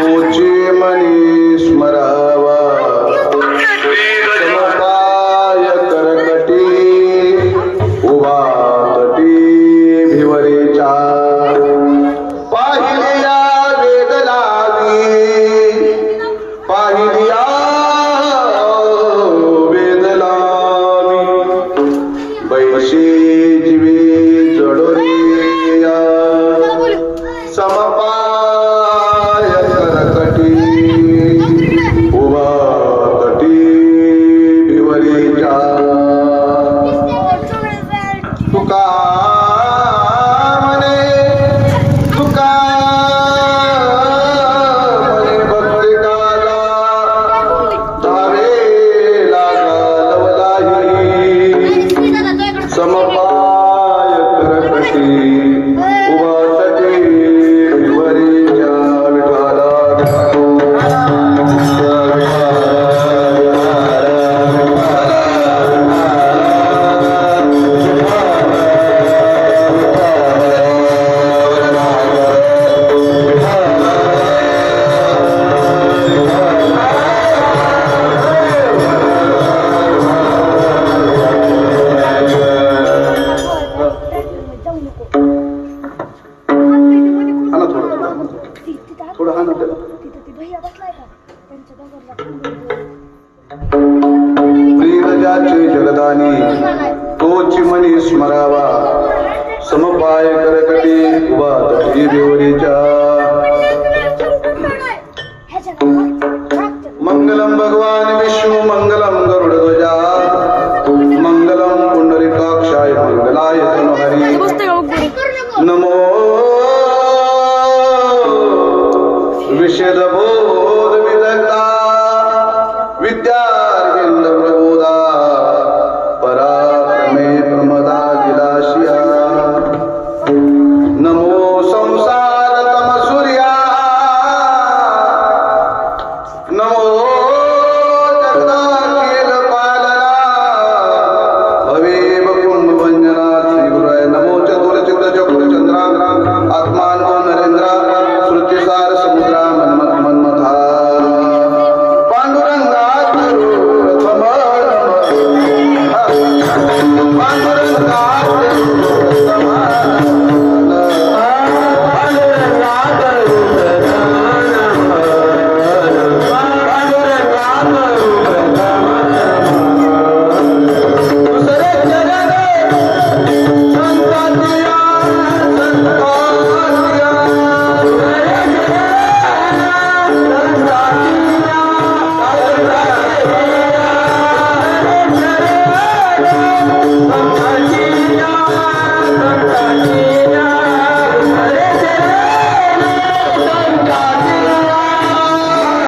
तुला जाऊन सांगते जसवर जा. हा. ब्रीदजांचे जगदानी तुझे मनी थोडं हा नंतर प्रियजाचे जगदानी तोची मनी स्मरावा. समपाय करकटी उभा